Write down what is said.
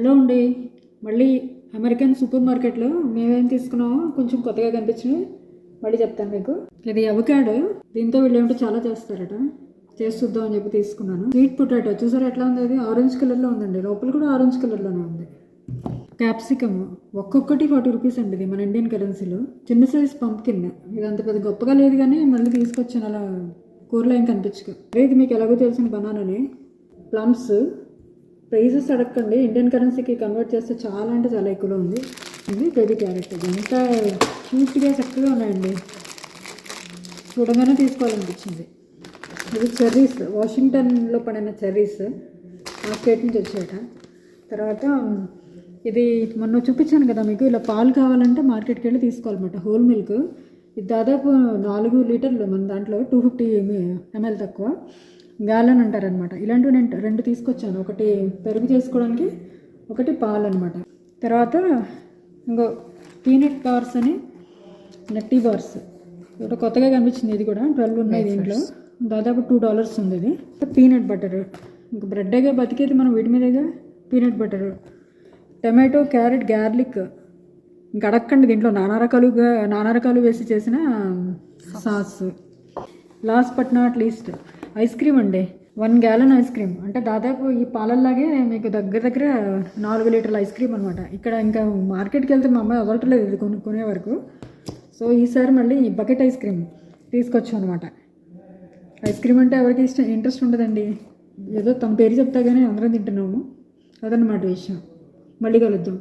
Hello అండి. మళ్ళీ American super మార్కెట్లో మేమేం తీసుకున్నామో కొంచెం కొత్తగా కనిపించింది మళ్ళీ చెప్తాను మీకు. ఇది అవకాడో. దీంతో వీళ్ళు చాలా చేస్తారట. చేసి చూద్దాం అని చెప్పి తీసుకున్నాను. Sweet potato. చూసారా ఎట్లా ఉంది? అది ఆరెంజ్ కలర్లో ఉందండి. లోపల కూడా ఆరెంజ్ కలర్లోనే ఉంది. క్యాప్సికమ్. ఒక్కొక్కటి ఫార్టీ రూపీస్ అండి ఇది మన ఇండియన్ కరెన్సీలో. చిన్న సైజ్ పంప్కిన్. ఇది అంత పెద్ద గొప్పగా లేదు కానీ మళ్ళీ తీసుకొచ్చాను. అలా కూరలో ఏం కనిపించక అదే ఇది మీకు ఎలాగో తెలిసిన బనానాని. ప్లమ్స్. ప్రైజెస్ అడగండి ఇండియన్ కరెన్సీకి కన్వర్ట్ చేస్తే చాలా అంటే చాలా ఎక్కువలో ఉంది. ఇది బేబీ క్యారెట్ ఇది ఎంత క్యూట్గా చక్కగా ఉన్నాయండి. చూడగానే తీసుకోవాలనిపించింది. ఇది చెర్రీస్ వాషింగ్టన్లో పడిన చెర్రీస్ ఆ స్టేట్ నుంచి వచ్చాయట తర్వాత ఇది మొన్న చూపించాను కదా మీకు. ఇలా పాలు కావాలంటే మార్కెట్కి వెళ్ళి తీసుకోవాలన్నమాట. Whole milk. ఇది దాదాపు నాలుగు లీటర్లు మన దాంట్లో. టూ ఫిఫ్టీ ఎంఎల్ తక్కువ. గ్యాలన్ అంటారనమాట ఇలాంటివి నేను రెండు తీసుకొచ్చాను. ఒకటి పెరుగు చేసుకోవడానికి ఒకటి పాలు అనమాట తర్వాత ఇంకో పీనట్ బార్స్ అని నట్టి బార్స్. ఒకటి కొత్తగా కనిపించింది ఇది కూడా. ట్వెల్వ్ ఉన్నాయి దీంట్లో. దాదాపు టూ డాలర్స్ ఉంది ఇది పీనట్ బటర్. ఇంకా బ్రెడ్గా బతికేది మనం వీటి మీదేగా? Peanut butter. Tomato carrot garlic. ఇంకా అడగండి దీంట్లో. నానా రకాలుగా నానా రకాలు వేసి చేసిన sauce. Last but not least. Ice cream అండి. One gallon ice cream. అంటే దాదాపు ఈ పాలల్లాగే మీకు దగ్గర దగ్గర నాలుగు లీటర్ల ఐస్ క్రీమ్ అనమాట ఇక్కడ ఇంకా మార్కెట్కి వెళ్తే మా అమ్మాయి వదలట్లేదు ఇది కొనుక్కునే వరకు. సో ఈసారి మళ్ళీ ఈ బకెట్ ఐస్ క్రీమ్ తీసుకొచ్చాం అనమాట ఐస్ క్రీమ్ అంటే ఎవరికి ఇష్టం ఇంట్రెస్ట్ ఉండదండి. ఏదో తమ పేరు చెప్తా కానీ అందరం తింటున్నాము. అదనమాట విషయం. మళ్ళీ కలుద్దాం.